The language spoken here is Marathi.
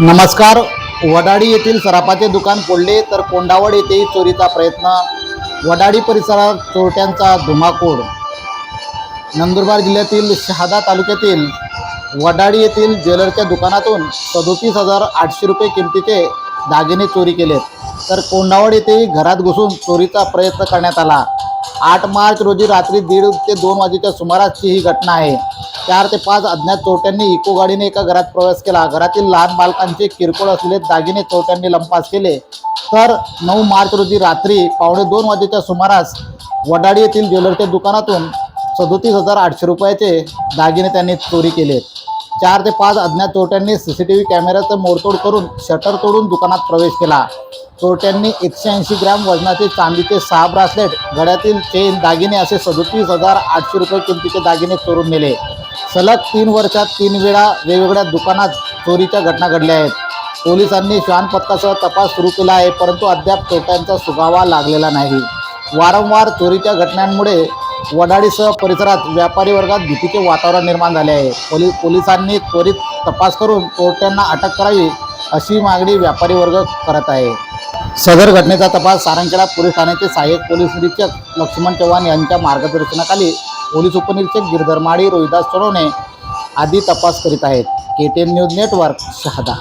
नमस्कार. वडाडी येथील सराफाचे दुकान फोडले तर कोंडावड येथेही चोरीचा प्रयत्न. वडाडी परिसरात चोरट्यांचा धुमाकूळ. नंदुरबार जिल्ह्यातील शहादा तालुक्यातील वडाडी येथील ज्वेलरच्या दुकानातून सदोतीस हजार आठशे रुपये किमतीचे दागिने चोरी केलेत. तर कोंडावड येथेही घरात घुसून चोरीचा प्रयत्न करण्यात आला. आठ मार्च रोजी रात्री दीड ते दोन वाजेच्या सुमारासची ही घटना आहे. चार ते पाच अज्ञात चोरट्यांनी इको गाडीने एका घरात प्रवेश केला. घरातील लहान बालकांचे किरकोळ असलेले दागिने चोरट्यांनी लंपास केले. तर नऊ मार्च रोजी रात्री पावणे दोन वाजेच्या सुमारास वडाडी येथील ज्वेलरच्या दुकानातून सदोतीस हजार आठशे रुपयाचे दागिने त्यांनी चोरी केले चार ते पाच अज्ञात चोरट्यांनी सी सी टी व्ही कॅमेऱ्याचं मोडतोड करून शटर तोडून दुकानात प्रवेश केला. चोरट्यांनी एकशे ऐंशी ग्रॅम वजनाचे चांदीचे सहा ब्रासलेट गळ्यातील चेन दागिने असे सदोतीस हजार आठशे रुपये किमतीचे दागिने चोरून नेले. सलग तीन वर्षात तीन वेळा वेगवेगळ्या दुकानात चोरीच्या घटना घडल्या आहेत. पोलिसांनी श्वान पथकासह तपास सुरू केला आहे परंतु अद्याप चोरट्यांचा सुगावा लागलेला नाही. वारंवार चोरीच्या घटनांमुळे वडाळीसह परिसरात व्यापारी वर्गात भीतीचे वातावरण निर्माण झाले आहे. पोली पोलिसांनी त्वरित तपास करून चोरट्यांना अटक करावी अशी मागणी व्यापारी वर्ग करत आहे. सदर घटनेचा तपास सारंगखेडा पोलीस ठाण्याचे सहाय्यक पोलीस निरीक्षक लक्ष्मण चव्हाण यांच्या मार्गदर्शनाखाली पोलीस उपनिरीक्षक गिरधर माळी रोहिदास सोनवणे आदी तपास करीत आहेत. K T N news network Shahada.